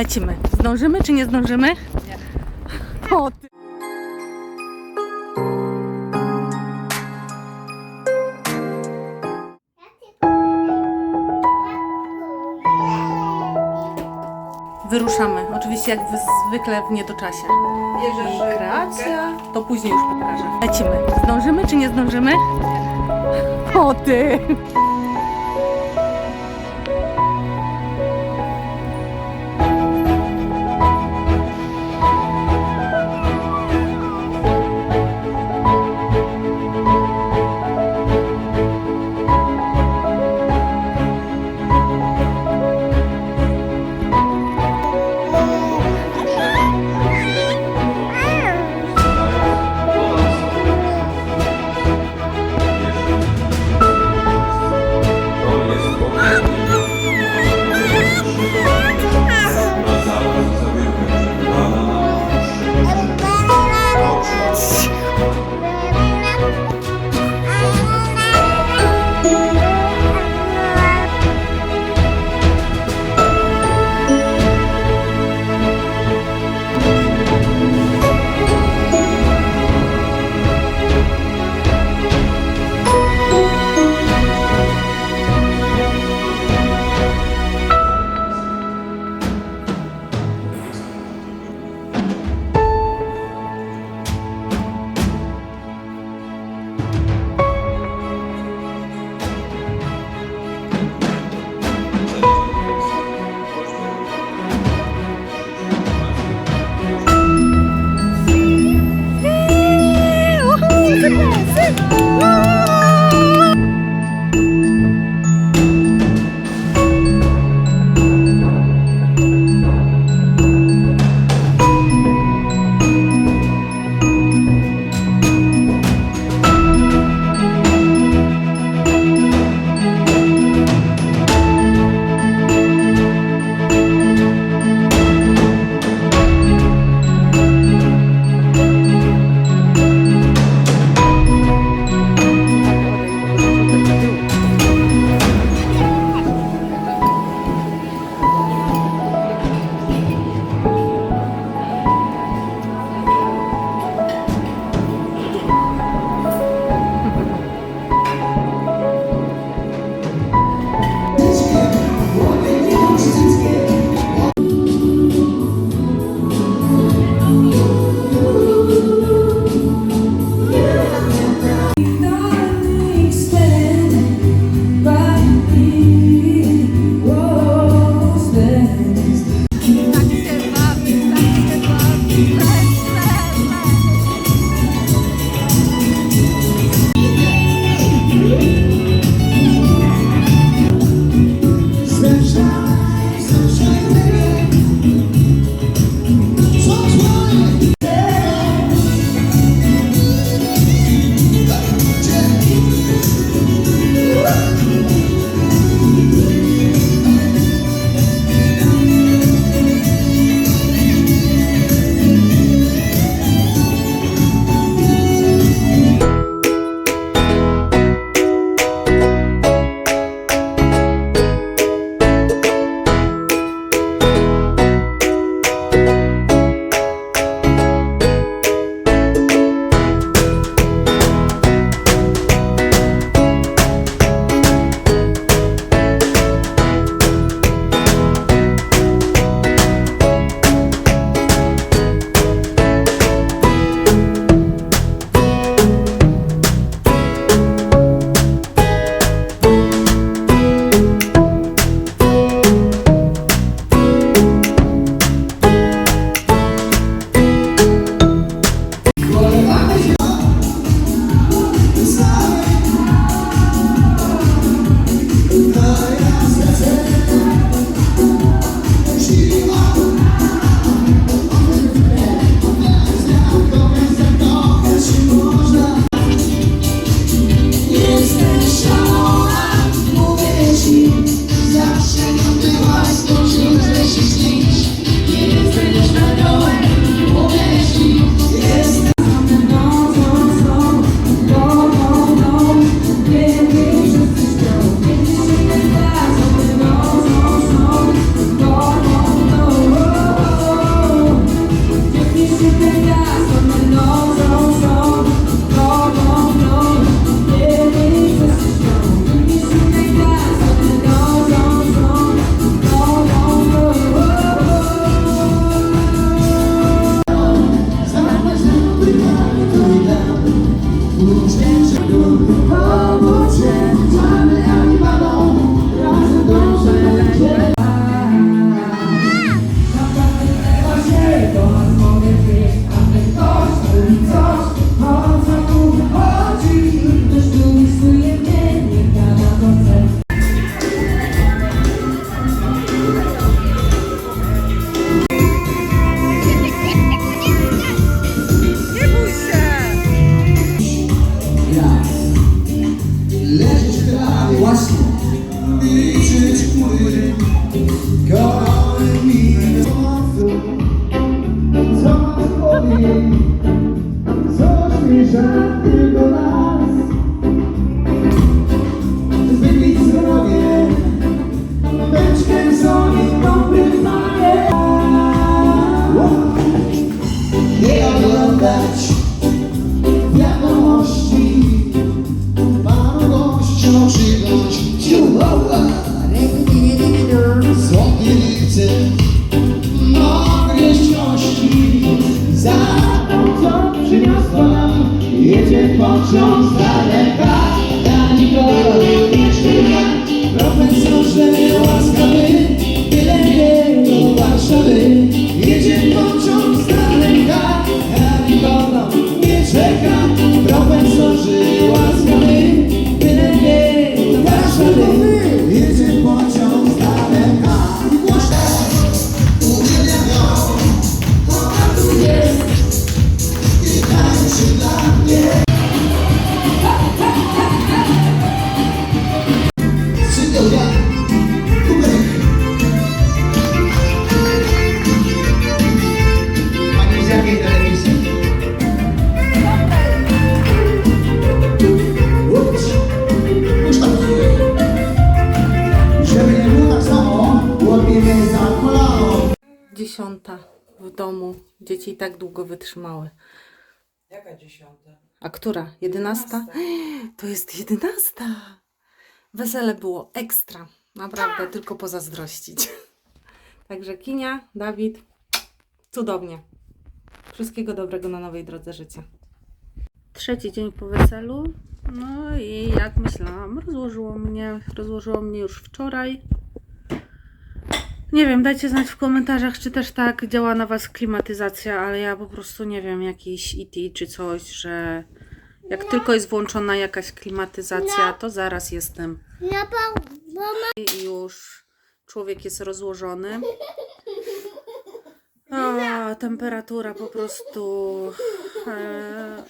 Lecimy. Zdążymy czy nie zdążymy? Nie. O, ty. Wyruszamy. Oczywiście jak wy- zwykle w niedoczasie. Bierzesz I kreacja. To później już pokażę. Lecimy. Zdążymy czy nie zdążymy? O ty! Pomóc się, mamy ani badą, razem do Jedzie pociąg z daleka, domu. Dzieci i tak długo wytrzymały. Jaka dziesiąta? A która? Jedenasta? To jest jedenasta. Wesele było ekstra. Naprawdę, tylko pozazdrościć. Także Kinia, Dawid, cudownie. Wszystkiego dobrego na nowej drodze życia. Trzeci dzień po weselu. No i jak myślałam, rozłożyło mnie, rozłożyło mnie już wczoraj. Nie wiem, dajcie znać w komentarzach, czy też tak działa na Was klimatyzacja, ale ja po prostu nie wiem, jakiś IT czy coś, że jak tylko jest włączona jakaś klimatyzacja, to zaraz jestem No bo, bo ma... i już człowiek jest rozłożony. A, temperatura po prostu e,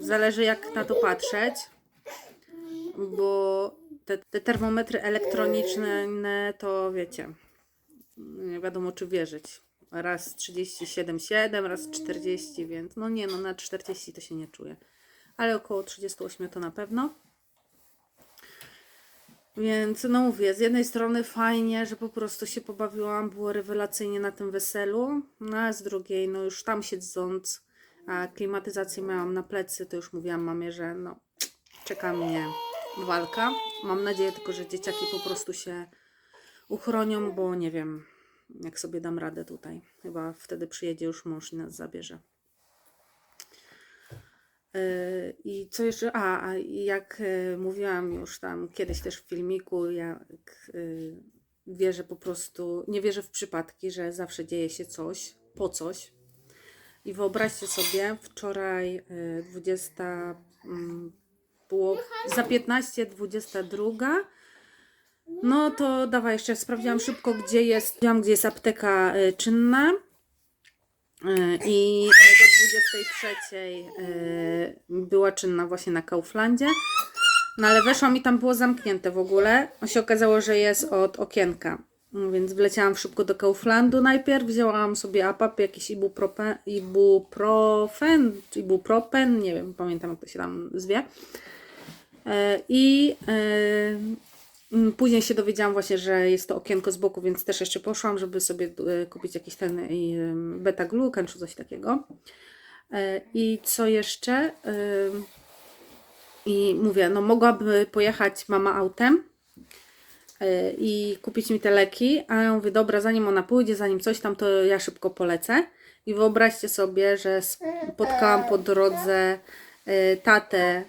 zależy jak na to patrzeć, bo te, te termometry elektroniczne to wiecie, nie wiadomo czy wierzyć. Raz 37,7, raz 40, więc no nie no, na 40 to się nie czuję, ale około 38 to na pewno. Więc no mówię, z jednej strony fajnie, że po prostu się pobawiłam, było rewelacyjnie na tym weselu, no a z drugiej, no już tam siedząc, a klimatyzację miałam na plecy, to już mówiłam mamie, że no czeka mnie walka. Mam nadzieję tylko, że dzieciaki po prostu się uchronią, bo nie wiem, jak sobie dam radę tutaj. Chyba wtedy przyjedzie już mąż i nas zabierze. Yy, I co jeszcze? A, jak e, mówiłam już tam kiedyś też w filmiku, jak y, wierzę po prostu, nie wierzę w przypadki, że zawsze dzieje się coś, po coś. I wyobraźcie sobie, wczoraj y, 20 mm, było za 15, 22. No to dawaj, jeszcze sprawdziłam szybko, gdzie jest, gdzie jest apteka y, czynna. Y, I do 23 y, była czynna właśnie na Kauflandzie. No ale weszłam i tam było zamknięte w ogóle. Się okazało, że jest od okienka. Więc wleciałam szybko do Kauflandu najpierw, wzięłam sobie apap, jakiś ibuprofen, ibuprofen, ibupropen, nie wiem, pamiętam jak to się tam zwie. I później się dowiedziałam właśnie, że jest to okienko z boku, więc też jeszcze poszłam, żeby sobie e, kupić jakiś ten e, beta glucan czy coś takiego. E, I co jeszcze? I mówię, no mogłaby pojechać mama autem i kupić mi te leki, a ja mówię, dobra, zanim ona pójdzie, zanim coś tam, to ja szybko polecę. I wyobraźcie sobie, że spotkałam po drodze tatę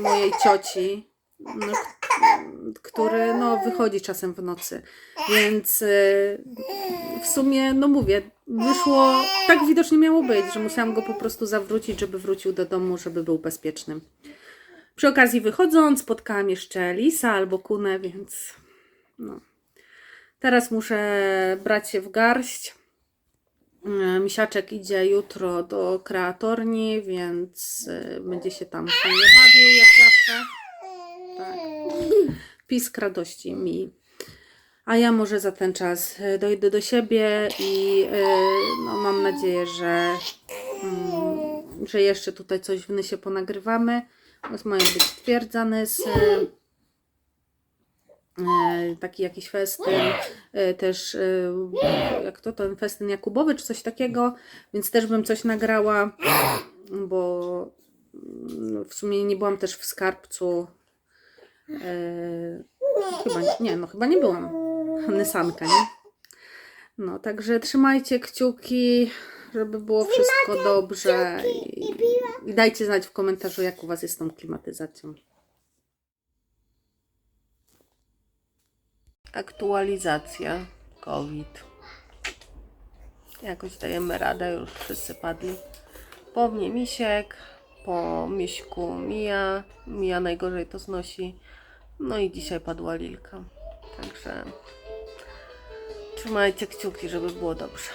mojej cioci, no, który no, wychodzi czasem w nocy. Więc e, w sumie, no mówię, wyszło, tak widocznie miało być, że musiałam go po prostu zawrócić, żeby wrócił do domu, żeby był bezpieczny. Przy okazji wychodząc, spotkałam jeszcze lisa albo kunę, więc no. Teraz muszę brać się w garść. E, Misiaczek idzie jutro do kreatorni, więc e, będzie się tam fajnie bawił jak zawsze. Tak. Pisk radości mi. A ja może za ten czas e, dojdę do siebie i e, no, mam nadzieję, że, mm, że jeszcze tutaj coś w Nysie ponagrywamy. Teraz mają być stwierdzane z e, taki jakiś festyn, też jak to ten festyn Jakubowy czy coś takiego, więc też bym coś nagrała, bo mm, w sumie nie byłam też w skarbcu. E, chyba nie, no chyba nie byłam. Nysanka, nie? No, także trzymajcie kciuki, żeby było wszystko dobrze. I, I dajcie znać w komentarzu, jak u Was jest z tą klimatyzacją. Aktualizacja COVID. Jakoś dajemy radę, już wszyscy padli. Po mnie misiek, po miśku Mija. Mija najgorzej to znosi. No i dzisiaj padła Lilka. Także trzymajcie kciuki, żeby było dobrze.